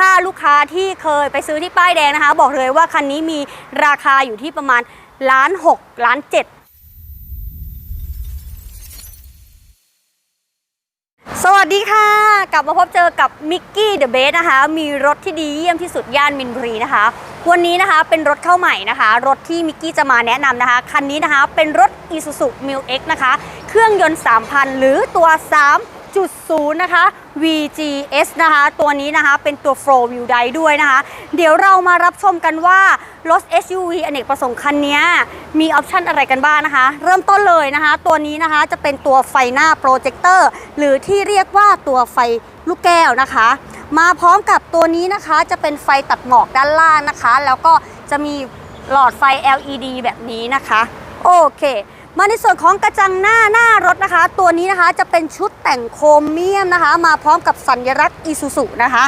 ถ้าลูกค้าที่เคยไปซื้อที่ป้ายแดงนะคะ บอกเลยว่าคันนี้มีราคาอยู่ที่ประมาณล้านหกล้านเจ็ดสวัสดีค่ะ กลับมาพบเจอกับมิกกี้เดอะเบสนะคะ มีรถที่ดีเยี่ยมที่สุดย่านมินบุรีนะคะ วันนี้นะคะเป็นรถเข้าใหม่นะคะ รถที่มิกกี้จะมาแนะนำนะคะ คันนี้นะคะเป็นรถ Isuzu m i l X นะคะ เครื่องยนต์ 3,000 หรือตัว 3.0นะคะ VGS นะคะ ตัวนี้นะคะเป็นตัว4 Wheel Drive ด้วยนะคะ เดี๋ยวเรามารับชมกันว่ารถ SUV อเนกประสงค์คันนี้มีออปชันอะไรกันบ้างนะคะ เริ่มต้นเลยนะคะ ตัวนี้นะคะจะเป็นตัวไฟหน้าโปรเจคเตอร์หรือที่เรียกว่าตัวไฟลูกแก้วนะคะ มาพร้อมกับตัวนี้นะคะจะเป็นไฟตัดหมอกด้านล่างนะคะ แล้วก็จะมีหลอดไฟ LED แบบนี้นะคะ โอเค มาในส่วนของกระจังหน้าหน้ารถนะคะ ตัวนี้นะคะจะเป็นชุด แต่งโครเมียมนะคะ มาพร้อมกับสัญลักษณ์อีซูซุนะคะ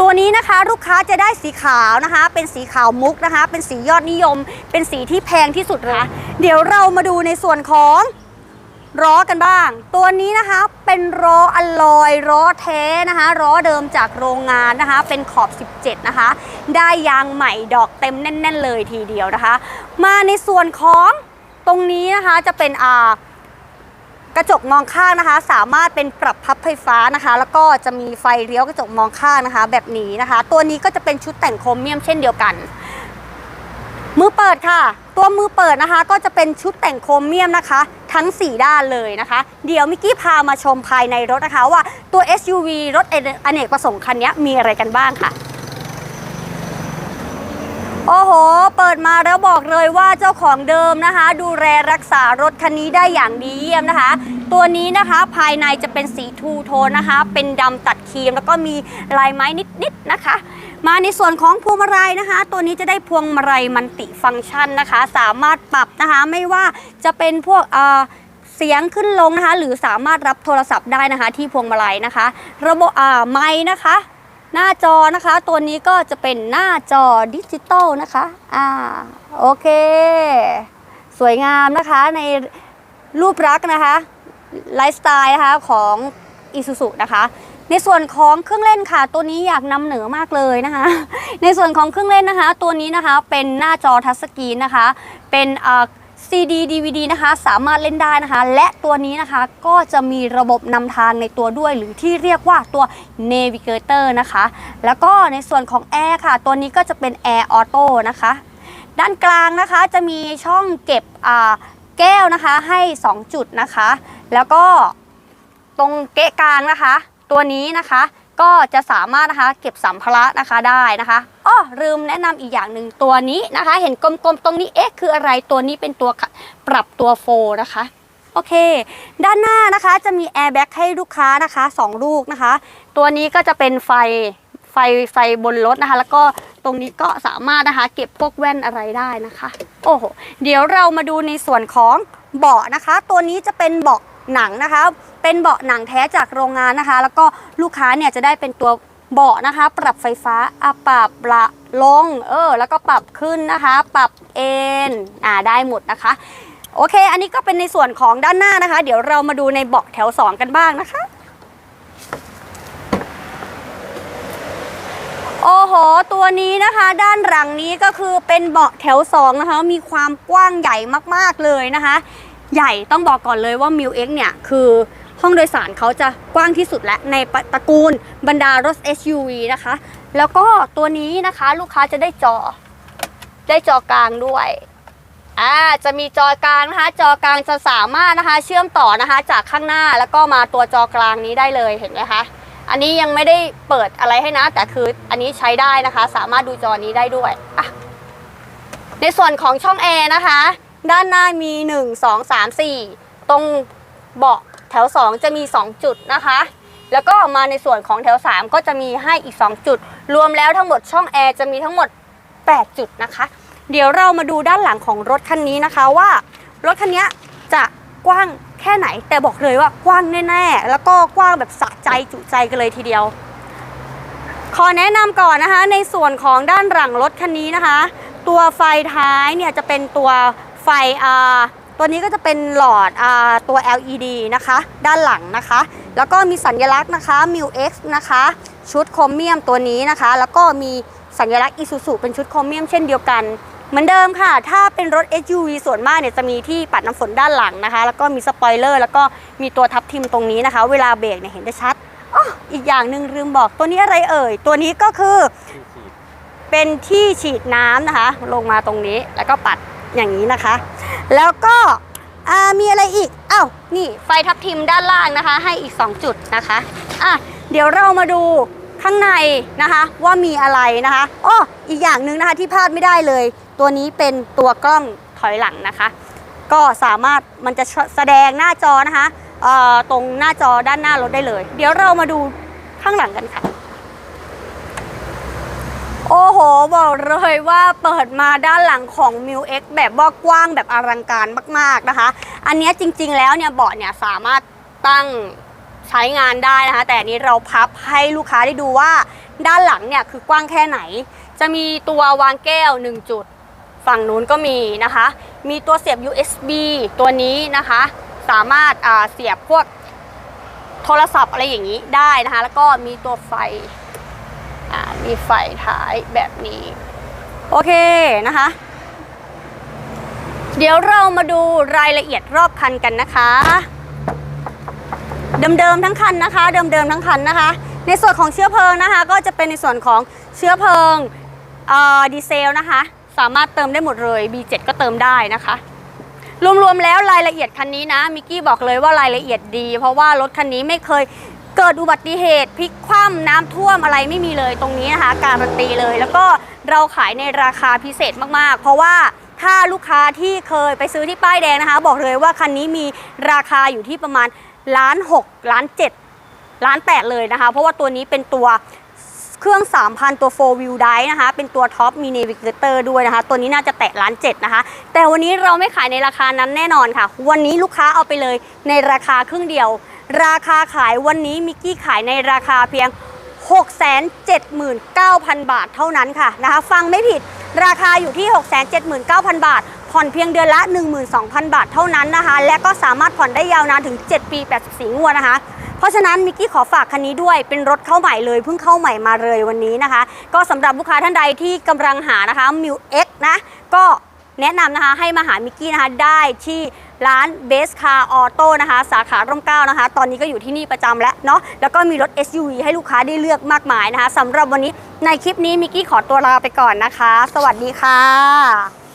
ตัวนี้นะคะลูกค้าจะได้สีขาวนะคะ เป็นสีขาวมุกนะคะ เป็นสียอดนิยม เป็นสีที่แพงที่สุดนะคะ เดี๋ยวเรามาดูในส่วนของล้อกันบ้าง ตัวนี้นะคะเป็นล้ออลลอยล้อแท้นะคะล้อเดิมจากโรงงานนะคะ เป็นขอบ 17 นะคะ ได้ยางใหม่ดอกเต็มแน่น ๆ เลยทีเดียวนะคะ มาในส่วนของตรงนี้นะคะจะเป็นอ่า กระจกมองข้างนะคะ สามารถเป็นปรับพับไฟฟ้านะคะ แล้วก็จะมีไฟเลี้ยวกระจกมองข้างนะคะ แบบนี้นะคะ ตัวนี้ก็จะเป็นชุดแต่งโครเมียมเช่นเดียวกัน มือเปิดค่ะ ตัวมือเปิดนะคะ ก็จะเป็นชุดแต่งโครเมียมนะคะ ทั้ง 4 ด้านเลยนะคะ เดี๋ยวมิกกี้พามาชมภายในรถนะคะ ว่าตัว SUV รถอเนกประสงค์คันนี้มีอะไรกันบ้างค่ะ โอ้โห เปิดมาแล้วบอกเลยว่าเจ้าของเดิมนะคะ ดูแลรักษารถคันนี้ได้อย่างดีเยี่ยมนะคะ ตัวนี้นะคะภายในจะเป็นสีทูโทนนะคะ เป็นดำตัดครีมแล้วก็มีลายไม้นิดๆนะคะ มาในส่วนของพวงมาลัยนะคะ ตัวนี้จะได้พวงมาลัยมันติฟังก์ชันนะคะ สามารถปรับนะคะไม่ว่าจะเป็นพวกเอ่อเสียงขึ้นลงนะคะ หรือสามารถรับโทรศัพท์ได้นะคะ ที่พวงมาลัยนะคะ ระบบอ่าไม้นะคะ หน้าจอนะคะ ตัวนี้ก็จะเป็นหน้าจอดิจิตอลนะคะ อ่า โอเค สวยงามนะคะในรูปลักษ์นะคะ ไลฟ์สไตล์นะคะของ i s u z u นะคะ ในส่วนของเครื่องเล่นค่ะ ตัวนี้อยากนำเหนือมากเลยนะคะ ในส่วนของเครื่องเล่นนะคะ ตัวนี้นะคะเป็นหน้าจอทัชสกรีนนะคะ เป็นอ่า CD DVD นะคะสามารถเล่นได้นะคะ และตัวนี้นะคะก็จะมีระบบนำทางในตัวด้วย หรือที่เรียกว่าตัว Navigator นะคะ แล้วก็ในส่วนของแอร์ค่ะ ตัวนี้ก็จะเป็น Air Auto นะคะ ด้านกลางนะคะจะมีช่องเก็บแก้วนะคะให้ 2 จุดนะคะ แล้วก็ตรงเกะกลางนะคะ ตัวนี้นะคะ ก็จะสามารถนะคะเก็บสัมภาระนะคะได้นะคะอ้อลืมแนะนำอีกอย่างหนึ่งตัวนี้นะคะ เห็นกลมๆตรงนี้เอ๊ะคืออะไรตัวนี้เป็นตัวปรับตัวโฟนะคะโอเค ด้านหน้านะคะจะมีแอร์แบ็กให้ลูกค้านะคะ 2 ลูกนะคะ ตัวนี้ก็จะเป็นไฟไฟไฟบนรถนะคะ แล้วก็ตรงนี้ก็สามารถนะคะ เก็บพวกแว่นอะไรได้นะคะ โอ้โห เดี๋ยวเรามาดูในส่วนของเบาะนะคะ ตัวนี้จะเป็นเบาะหนังนะคะ เป็นเบาะหนังแท้จากโรงงานนะคะ แล้วก็ลูกค้าเนี่ยจะได้เป็นตัวเบาะนะคะ ปรับไฟฟ้าอะปรับละลง เออ แล้วก็ปรับขึ้นนะคะ ปรับเอ็นอ่าได้หมดนะคะ โอเค อันนี้ก็เป็นในส่วนของด้านหน้านะคะ เดี๋ยวเรามาดูในเบาะแถว 2 กันบ้างนะคะโอ้โห ตัวนี้นะคะด้านหลังนี้ก็คือเป็นเบาะแถว 2 นะคะ มีความกว้างใหญ่มากๆเลยนะคะ ใหญ่ต้องบอกก่อนเลยว่า m ิ l X เนี่ย คือ ห้องโดยสารเขาจะกว้างที่สุดและในตระกูลบรรดารถ SUV นะคะ แล้วก็ตัวนี้นะคะลูกค้าจะได้จอ ได้จอกลางด้วยอ่าจะมีจอกลางนะคะ จอกลางจะสามารถนะคะ เชื่อมต่อนะคะ จากข้างหน้าแล้วก็มาตัวจอกลางนี้ได้เลยเห็นไหมคะอันนี้ยังไม่ได้เปิดอะไรให้นะ แต่คืออันนี้ใช้ได้นะคะ สามารถดูจอนี้ได้ด้วยอะในส่วนของช่องแอร์นะคะ ด้านหน้ามี 1 2 3 4 ตรงเบาะ ถว 2 จะมี 2 จุดนะคะ แล้วก็มาในส่วนของแถว 3 ก็จะมีให้อีก 2 จุด รวมแล้วทั้งหมดช่องแอร์จะมีทั้งหมด 8 จุดนะคะ เดี๋ยวเรามาดูด้านหลังของรถคันนี้นะคะว่ารถคันนี้จะกว้างแค่ไหน แต่บอกเลยว่ากว้างแน่ๆ แล้วก็กว้างแบบสะใจจุใจกันเลยทีเดียว ขอแนะนำก่อนนะคะ ในส่วนของด้านหลังรถคันนี้นะคะ ตัวไฟท้ายเนี่ยจะเป็นตัวไฟอ่า ตัวนี้ก็จะเป็นหลอดอ่าตัว LED นะคะ ด้านหลังนะคะ แล้วก็มีสัญลักษณ์นะคะ m i u X นะคะ ชุดโครเมียมตัวนี้นะคะ แล้วก็มีสัญลักษณ์ Isuzu เป็นชุดโครเมียมเช่นเดียวกัน เหมือนเดิมค่ะ ถ้าเป็นรถ SUV ส่วนมากเนี่ยจะมีที่ปัดน้ำฝนด้านหลังนะคะ แล้วก็มีสปอยเลอร์ แล้วก็มีตัวทับทิมตรงนี้นะคะ เวลาเบรกเนี่ยเห็นได้ชัดอ้ออีกอย่างหนึ่งลืมบอกตัวนี้อะไรเอ่ย ตัวนี้ก็คือเป็นที่ฉีดน้ำนะคะ ลงมาตรงนี้แล้วก็ปัด อย่างนี้นะคะ แล้วก็มีอะไรอีกอ้าวนี่ไฟทับทิมด้านล่างนะคะ ให้อีก 2 จุดนะคะอะเดี๋ยวเรามาดูข้างในนะคะว่ามีอะไรนะคะอ้ออีกอย่างหนึ่งนะคะที่พลาดไม่ได้เลย ตัวนี้เป็นตัวกล้องถอยหลังนะคะ ก็สามารถมันจะแสดงหน้าจอนะคะตรงหน้าจอด้านหน้ารถได้เลย เดี๋ยวเรามาดูข้างหลังกันค่ะ โอ้โห บอกเลยว่าเปิดมาด้านหลังของ m i u X แบบว่ากว้างแบบอลังการมาก ๆนะคะ อันนี้จริงๆแล้วเนี่ยเบาะเนี่ยสามารถตั้งใช้งานได้นะคะ แต่นี้เราพับให้ลูกค้าได้ดูว่าด้านหลังเนี่ยคือกว้างแค่ไหน จะมีตัววางแก้ว 1 จุด ฝั่งนู้นก็มีนะคะ มีตัวเสียบ USB ตัวนี้นะคะ สามารถเสียบพวกโทรศัพท์อะไรอย่างนี้ได้นะคะ แล้วก็มีตัวไฟ มีไฟท้ายแบบนี้ โอเคนะคะ เดี๋ยวเรามาดูรายละเอียดรอบคันกันนะคะ เดิมๆทั้งคันนะคะ เดิมๆทั้งคันนะคะ ในส่วนของเชื้อเพลิงนะคะ ก็จะเป็นในส่วนของเชื้อเพลิงดีเซลนะคะ สามารถเติมได้หมดเลย B7 ก็เติมได้นะคะรวมๆแล้วรายละเอียดคันนี้นะมิกกี้บอกเลยว่ารายละเอียดดี เพราะว่ารถคันนี้ไม่เคย เกิดอุบัติเหตุพลิกคว่ำน้ำท่วมอะไรไม่มีเลยตรงนี้นะคะ การันตีเลย แล้วก็เราขายในราคาพิเศษมากๆ เพราะว่าถ้าลูกค้าที่เคยไปซื้อที่ป้ายแดงนะคะ บอกเลยว่าคันนี้มีราคาอยู่ที่ประมาณล้านหกล้านเจ็ดล้านแปดเลยนะคะ เพราะว่าตัวนี้เป็นตัวเครื่อง 3,000 ตัว 4 wheel drive นะคะ เป็นตัวท็อปมี navigator ด้วยนะคะ ตัวนี้น่าจะแตะล้านเจ็ดนะคะ แต่วันนี้เราไม่ขายในราคานั้นแน่นอนค่ะ วันนี้ลูกค้าเอาไปเลยในราคาครึ่งเดียว ราคาขายวันนี้มิกกี้ขายในราคาเพียง 679,000 บาทเท่านั้นค่ะนะคะฟังไม่ผิดราคาอยู่ที่ 679,000 บาท ผ่อนเพียงเดือนละ 12,000 บาทเท่านั้นนะคะ และก็สามารถผ่อนได้ยาวนานถึง 7 ปี 84 งวดนะคะ เพราะฉะนั้นมิกกี้ขอฝากคันนี้ด้วย เป็นรถเข้าใหม่เลย เพิ่งเข้าใหม่มาเลยวันนี้นะคะ ก็สำหรับลูกค้าท่านใดที่กำลังหานะคะ m ิว X นะ ก็แนะนำนะคะให้มาหามิกกี้นะคะได้ที่ ร้านเบสคาร์ออโต้นะคะ สาขาร่มเก้านะคะ ตอนนี้ก็อยู่ที่นี่ประจำแล้วเนาะแล้วก็มีรถ SUV ให้ลูกค้าได้เลือกมากมายนะคะสำหรับวันนี้ในคลิปนี้มิกกี้ขอตัวลาไปก่อนนะคะ สวัสดีค่ะ